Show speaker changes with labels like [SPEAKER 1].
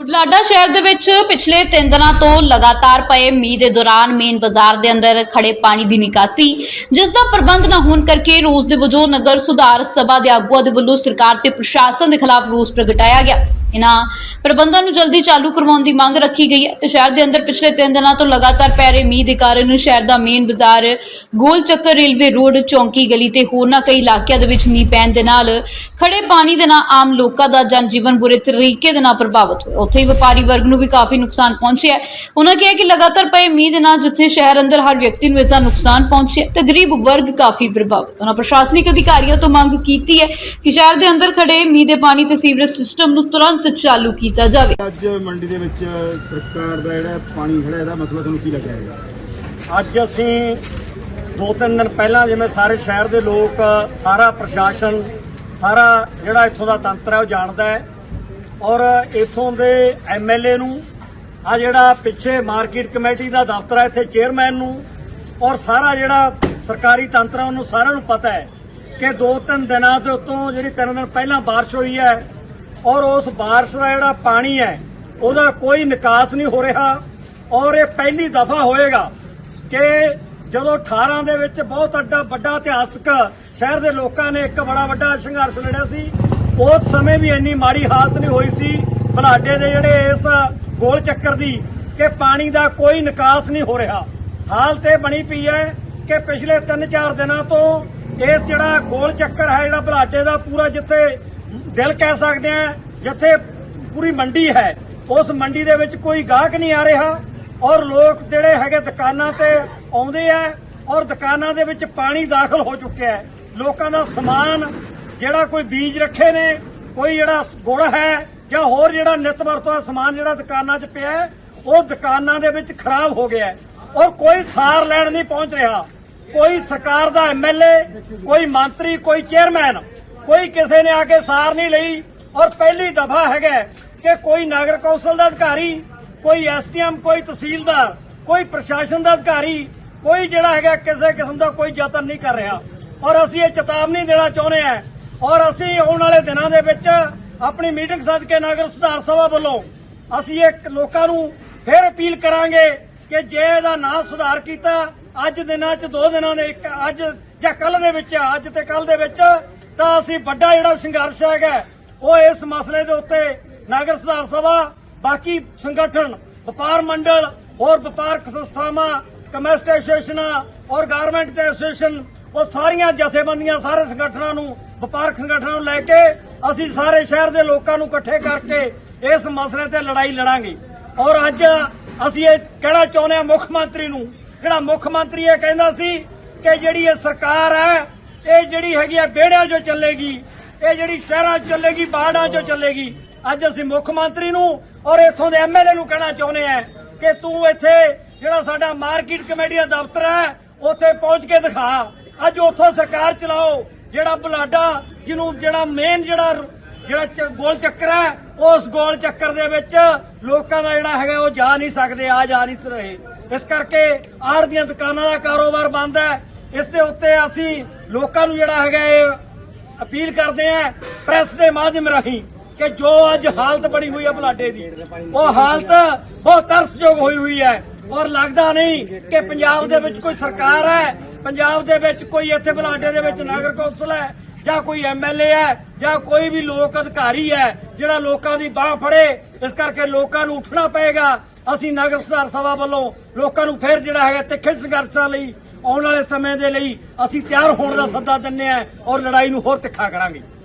[SPEAKER 1] ਬੁਢਲਾਡਾ ਸ਼ਹਿਰ ਦੇ ਵਿੱਚ ਪਿਛਲੇ 3 ਦਿਨਾਂ ਤੋਂ ਲਗਾਤਾਰ ਪਏ ਮੀਂਹ ਦੇ ਦੌਰਾਨ ਮੇਨ ਬਾਜ਼ਾਰ ਦੇ ਅੰਦਰ ਖੜੇ ਪਾਣੀ ਦੀ ਨਿਕਾਸੀ, ਜਿਸ ਦਾ ਪ੍ਰਬੰਧ ਨਾ ਹੋਣ ਕਰਕੇ ਰੋਜ਼ ਦੇ ਵਜੋਂ ਨਗਰ ਸੁਧਾਰ ਸਭਾ ਦੇ ਆਗੂਆਂ ਦੇ ਵੱਲੋਂ ਸਰਕਾਰ ਤੇ ਪ੍ਰਸ਼ਾਸਨ ਦੇ ਖਿਲਾਫ ਰੋਸ ਪ੍ਰਗਟਾਇਆ ਗਿਆ। ਇਹਨਾਂ ਪ੍ਰਬੰਧਾਂ ਨੂੰ ਜਲਦੀ ਚਾਲੂ ਕਰਵਾਉਣ ਦੀ ਮੰਗ ਰੱਖੀ ਗਈ ਹੈ। ਤੇ ਸ਼ਹਿਰ ਦੇ ਅੰਦਰ ਪਿਛਲੇ 3 ਦਿਨਾਂ ਤੋਂ ਲਗਾਤਾਰ ਪੈ ਰਹੇ ਮੀਂਹ ਦੇ ਕਾਰਨ ਸ਼ਹਿਰ ਦਾ ਮੇਨ ਬਾਜ਼ਾਰ ਗੋਲ ਚੱਕਰ ਰੇਲਵੇ ਰੋਡ ਚੌਂਕੀ ਗਲੀ ਤੇ ਹੋਰਨਾਂ ਕਈ ਇਲਾਕਿਆਂ ਦੇ ਵਿੱਚ ਮੀਂਹ ਪੈਣ ਦੇ ਨਾਲ ਖੜੇ ਪਾਣੀ ਦੇ ਨਾਲ ਆਮ ਲੋਕਾਂ ਦਾ ਜਨਜੀਵਨ ਬੁਰੇ ਤਰੀਕੇ ਦੇ ਨਾਲ ਪ੍ਰਭਾਵਿਤ ਹੋਇਆ। ਉੱਥੇ ਹੀ ਵਪਾਰੀ ਵਰਗ ਨੂੰ ਵੀ ਕਾਫੀ ਨੁਕਸਾਨ ਪਹੁੰਚਿਆ ਉਹਨਾਂ ਕਿਹਾ ਕਿ ਲਗਾਤਾਰ ਪਏ ਮੀਂਹ ਦੇ ਨਾਲ ਜਿੱਥੇ ਸ਼ਹਿਰ ਅੰਦਰ ਹਰ ਵਿਅਕਤੀ ਨੂੰ ਇਸ ਦਾ ਨੁਕਸਾਨ ਪਹੁੰਚਿਆ ਤੇ ਗਰੀਬ ਵਰਗ ਕਾਫੀ ਪ੍ਰਭਾਵਿਤ ਉਹਨਾਂ ਪ੍ਰਸ਼ਾਸਨਿਕ ਅਧਿਕਾਰੀਆਂ ਤੋਂ ਮੰਗ ਕੀਤੀ ਹੈ ਕਿ ਸ਼ਹਿਰ ਦੇ ਅੰਦਰ ਖੜੇ ਮੀਂਹ ਦੇ ਪਾਣੀ ਤੇ ਸੀਵਰੇਜ ਸਿਸਟਮ ਨੂੰ ਤੁਰੰਤ ਚਾਲੂ ਕੀਤਾ ਜਾਵੇ
[SPEAKER 2] ਅੱਜ ਮੰਡੀ ਦੇ ਵਿੱਚ ਸਰਕਾਰ ਦਾ ਜਿਹੜਾ ਪਾਣੀ ਖੜਾ ਇਹਦਾ ਮਸਲਾ ਤੁਹਾਨੂੰ ਕੀ ਲੱਗਿਆ ਹੈਗਾ
[SPEAKER 3] ਅੱਜ ਅਸੀਂ ਦੋ ਤਿੰਨ ਦਿਨ ਪਹਿਲਾਂ ਜਿਵੇਂ ਸਾਰੇ ਸ਼ਹਿਰ ਦੇ ਲੋਕ ਸਾਰਾ ਪ੍ਰਸ਼ਾਸਨ ਸਾਰਾ ਜਿਹੜਾ ਇੱਥੋਂ ਦਾ ਤੰਤਰ ਹੈ ਉਹ ਜਾਣਦਾ ਹੈ ਔਰ ਇੱਥੋਂ ਦੇ ਐਮਐਲਏ ਨੂੰ ਆ ਜਿਹੜਾ ਪਿੱਛੇ ਮਾਰਕੀਟ ਕਮੇਟੀ ਦਾ ਦਫ਼ਤਰ ਹੈ ਇੱਥੇ ਚੇਅਰਮੈਨ ਨੂੰ ਔਰ ਸਾਰਾ ਜਿਹੜਾ ਸਰਕਾਰੀ ਤੰਤਰ ਹੈ ਉਹਨੂੰ ਸਾਰਿਆਂ ਨੂੰ ਪਤਾ ਹੈ ਕਿ ਦੋ ਤਿੰਨ ਦਿਨਾਂ ਦੇ ਉੱਤੋਂ ਜਿਹੜੀ ਤਿੰਨ ਦਿਨ ਪਹਿਲਾਂ بارش ਹੋਈ ਹੈ ਔਰ ਉਸ بارش ਦਾ ਜਿਹੜਾ ਪਾਣੀ ਹੈ ਉਹਦਾ ਕੋਈ ਨਿਕਾਸ ਨਹੀਂ ਹੋ ਰਿਹਾ ਔਰ ਇਹ ਪਹਿਲੀ ਦਫਾ ਹੋਏਗਾ ਕਿ ਜਦੋਂ 18 ਦੇ ਵਿੱਚ ਬਹੁਤ ਅੱਡਾ ਵੱਡਾ ਇਤਿਹਾਸਕ ਸ਼ਹਿਰ ਦੇ ਲੋਕਾਂ ਨੇ ਇੱਕ ਬੜਾ ਵੱਡਾ ਸੰਘਰਸ਼ ਲੜਿਆ ਸੀ ਉਸ ਸਮੇਂ ਵੀ ਇੰਨੀ ਮਾੜੀ ਹਾਲਤ ਨਹੀਂ ਹੋਈ ਸੀ ਬਲਾਡੇ ਦੇ ਜਿਹੜੇ ਇਸ ਗੋਲ ਚੱਕਰ ਦੀ ਕਿ ਪਾਣੀ ਦਾ ਕੋਈ ਨਿਕਾਸ ਨਹੀਂ ਹੋ ਰਿਹਾ ਹਾਲਤ ਇਹ ਬਣੀ ਪਈ ਹੈ ਕਿ ਪਿਛਲੇ 3-4 ਦਿਨਾਂ ਤੋਂ ਇਸ ਜਿਹੜਾ ਗੋਲ ਚੱਕਰ ਹੈ ਜਿਹੜਾ ਬਲਾਡੇ ਦਾ ਪੂਰਾ ਜਿੱਥੇ ਦਿਲ ਕਹਿ ਸਕਦੇ ਆ, ਜਿੱਥੇ ਪੂਰੀ ਮੰਡੀ ਹੈ, ਉਸ ਮੰਡੀ ਦੇ ਵਿੱਚ ਕੋਈ ਗਾਹਕ ਨਹੀਂ ਆ ਰਿਹਾ ਔਰ ਲੋਕ ਜਿਹੜੇ ਹੈਗੇ ਦੁਕਾਨਾਂ ਤੇ ਆਉਂਦੇ ਆ ਔਰ ਦੁਕਾਨਾਂ ਦੇ ਵਿੱਚ ਪਾਣੀ ਦਾਖਲ ਹੋ ਚੁੱਕਿਆ ਹੈ। ਲੋਕਾਂ ਦਾ ਸਮਾਨ ਜਿਹੜਾ ਕੋਈ ਬੀਜ ਰੱਖੇ ਨੇ, ਕੋਈ ਜਿਹੜਾ ਗੁੜ ਹੈ ਜਾਂ ਹੋਰ ਜਿਹੜਾ ਨਿੱਤ ਵਰਤੋਂ ਦਾ ਸਮਾਨ ਜਿਹੜਾ ਦੁਕਾਨਾਂ 'ਚ ਪਿਆ ਉਹ ਦੁਕਾਨਾਂ ਦੇ ਵਿੱਚ ਖਰਾਬ ਹੋ ਗਿਆ ਔਰ ਕੋਈ ਸਾਰ ਲੈਣ ਨਹੀਂ ਪਹੁੰਚ ਰਿਹਾ। ਕੋਈ ਸਰਕਾਰ ਦਾ ਐਮਐਲਏ ਕੋਈ ਮੰਤਰੀ, ਕੋਈ ਚੇਅਰਮੈਨ ਕੋਈ ਕਿਸੇ ਨੇ ਆ ਕੇ ਸਾਰ ਨਹੀਂ ਲਈ ਔਰ ਪਹਿਲੀ ਦਫਾ ਹੈਗਾ ਕਿ ਕੋਈ ਨਗਰ ਕੌਂਸਲ ਦਾ ਅਧਿਕਾਰੀ, ਕੋਈ ਐਸਡੀਐਮ, ਕੋਈ ਤਹਿਸੀਲਦਾਰ, ਕੋਈ ਪ੍ਰਸ਼ਾਸਨ ਦਾ ਅਧਿਕਾਰੀ, ਕੋਈ ਜਿਹੜਾ ਹੈਗਾ ਕਿਸੇ ਕਿਸਮ ਦਾ ਕੋਈ ਯਤਨ ਨਹੀਂ ਕਰ ਰਿਹਾ। ਔਰ ਅਸੀਂ ਇਹ ਚੇਤਾਵਨੀ ਦੇਣਾ ਚਾਹੁੰਦੇ ਹਾਂ ਔਰ ਅਸੀਂ ਆਉਣ ਵਾਲੇ ਦਿਨਾਂ ਦੇ ਵਿੱਚ ਆਪਣੀ ਮੀਟਿੰਗ ਸੱਦ ਕੇ ਨਗਰ ਸੁਧਾਰ ਸਭਾ ਵੱਲੋਂ ਅਸੀਂ ਇੱਕ ਲੋਕਾਂ ਨੂੰ ਫਿਰ ਅਪੀਲ ਕਰਾਂਗੇ ਕਿ ਜੇ ਇਹਦਾ ਨਾ ਸੁਧਾਰ ਕੀਤਾ, ਅੱਜ ਦਿਨਾਂ 'ਚ, ਦੋ ਦਿਨਾਂ ਦੇ ਇੱਕ, ਅੱਜ ਜਾਂ ਕੱਲ ਦੇ ਵਿੱਚ, ਅੱਜ ਤੇ ਕੱਲ ਦੇ ਵਿੱਚ ਤਾਂ ਅਸੀਂ ਵੱਡਾ ਜਿਹੜਾ ਸੰਘਰਸ਼ ਹੈਗਾ, ਉਹ ਇਸ ਮਸਲੇ ਦੇ ਉੱਤੇ ਨਗਰ ਸੁਧਾਰ ਸਭਾ, ਬਾਕੀ ਸੰਗਠਨ, ਵਪਾਰ ਮੰਡਲ ਹੋਰ ਵਪਾਰਕ ਸੰਸਥਾਵਾਂ ਕਮਰਸ਼ਟ ਐਸੋਸੀਏਸ਼ਨਾਂ ਔਰ ਗਾਰਮੈਂਟ ਤੇ ਐਸੋਸੀਏਸ਼ਨ, ਉਹ ਸਾਰੀਆਂ ਜਥੇਬੰਦੀਆਂ, ਸਾਰੇ ਸੰਗਠਨਾਂ ਨੂੰ, ਵਪਾਰਕ ਸੰਗਠਨਾਂ ਨੂੰ ਲੈ ਕੇ ਅਸੀਂ ਸਾਰੇ ਸ਼ਹਿਰ ਦੇ ਲੋਕਾਂ ਨੂੰ ਇਕੱਠੇ ਕਰਕੇ ਇਸ ਮਸਲੇ ਤੇ ਲੜਾਈ ਲੜਾਂਗੇ। ਔਰ ਅੱਜ ਅਸੀਂ ਇਹ ਕਹਿਣਾ ਚਾਹੁੰਦੇ ਹਾਂ ਮੁੱਖ ਮੰਤਰੀ ਨੂੰ, ਜਿਹੜਾ ਮੁੱਖ ਮੰਤਰੀ ਇਹ ਕਹਿੰਦਾ ਸੀ ਕਿ ਜਿਹੜੀ ਇਹ ਸਰਕਾਰ ਹੈ ਇਹ ਜਿਹੜੀ ਹੈਗੀ ਹੈ ਵਿਹੜਿਆਂ 'ਚੋਂ ਚੱਲੇਗੀ, ਇਹ ਜਿਹੜੀ ਸ਼ਹਿਰਾਂ 'ਚ ਚੱਲੇਗੀ, ਬਾੜਾਂ 'ਚੋਂ ਚੱਲੇਗੀ, ਅੱਜ ਅਸੀਂ ਮੁੱਖ ਮੰਤਰੀ ਨੂੰ ਔਰ ਇੱਥੋਂ ਦੇ ਐਮਐਲਏ ਨੂੰ ਕਹਿਣਾ ਚਾਹੁੰਦੇ ਹਾਂ ਕਿ ਤੂੰ ਇੱਥੇ ਜਿਹੜਾ ਸਾਡਾ ਮਾਰਕੀਟ ਕਮੇਟੀ ਦਾ ਦਫ਼ਤਰ ਹੈ, ਉੱਥੇ ਪਹੁੰਚ ਕੇ ਦਿਖਾ। ਅੱਜ ਉੱਥੋਂ ਸਰਕਾਰ ਚਲਾਓ, ਜਿਹੜਾ ਬੁਲਾਡਾ, ਜਿਹਨੂੰ ਜਿਹੜਾ ਮੇਨ ਜਿਹੜਾ ਜਿਹੜਾ ਗੋਲ ਚੱਕਰ ਹੈ, ਉਸ ਗੋਲ ਚੱਕਰ ਦੇ ਵਿੱਚ ਲੋਕਾਂ ਦਾ ਜਿਹੜਾ ਹੈਗਾ ਉਹ ਜਾ ਨਹੀਂ ਸਕਦੇ, ਆ ਜਾ ਨਹੀਂ ਰਹੇ। ਇਸ ਕਰਕੇ ਆੜ ਦੀਆਂ ਦੁਕਾਨਾਂ ਦਾ ਕਾਰੋਬਾਰ ਬੰਦ ਹੈ ਇਸ ਦੇ ਉੱਤੇ ਅਸੀਂ ਲੋਕਾਂ ਨੂੰ ਜਿਹੜਾ ਹੈਗਾ ਇਹ ਅਪੀਲ ਕਰਦੇ ਆਂ ਪ੍ਰੈਸ ਦੇ ਮਾਧਿਅਮ ਰਾਹੀਂ ਕਿ ਜੋ ਅੱਜ ਹਾਲਤ ਬਣੀ ਹੋਈ ਹੈ ਬਲਾਡੇ ਦੀ, ਉਹ ਹਾਲਤ ਬਹੁਤ ਤਰਸਯੋਗ ਹੋਈ ਹੋਈ ਹੈ ਔਰ ਲੱਗਦਾ ਨਹੀਂ ਕਿ ਪੰਜਾਬ ਦੇ ਵਿੱਚ ਕੋਈ ਸਰਕਾਰ ਹੈ, ਪੰਜਾਬ ਦੇ ਵਿੱਚ ਕੋਈ ਇੱਥੇ ਬਲਾਡੇ ਦੇ ਵਿੱਚ ਨਗਰ ਕੌਂਸਲ ਹੈ ਜਾਂ ਕੋਈ ਐਮਐਲਏ ਹੈ ਜਾਂ ਕੋਈ ਵੀ ਲੋਕ ਅਧਿਕਾਰੀ ਹੈ ਜਿਹੜਾ ਲੋਕਾਂ ਦੀ ਬਾਹ ਫੜੇ, ਇਸ ਕਰਕੇ ਲੋਕਾਂ ਨੂੰ ਉੱਠਣਾ ਪਏਗਾ। ਅਸੀਂ ਨਗਰ ਸੁਧਾਰ ਸਭਾ ਵੱਲੋਂ ਲੋਕਾਂ ਨੂੰ ਫਿਰ ਜਿਹੜਾ ਹੈਗਾ ਤਿੱਖੇ ਸੰਘਰਸ਼ਾਂ ਲਈ ਆਉਣ ਵਾਲੇ ਸਮੇਂ ਦੇ ਲਈ ਅਸੀਂ ਤਿਆਰ ਹੋਣ ਦਾ ਸੱਦਾ ਦਿੰਨੇ ਆ ਔਰ ਲੜਾਈ ਨੂੰ ਹੋਰ ਤਿੱਖਾ ਕਰਾਂਗੇ।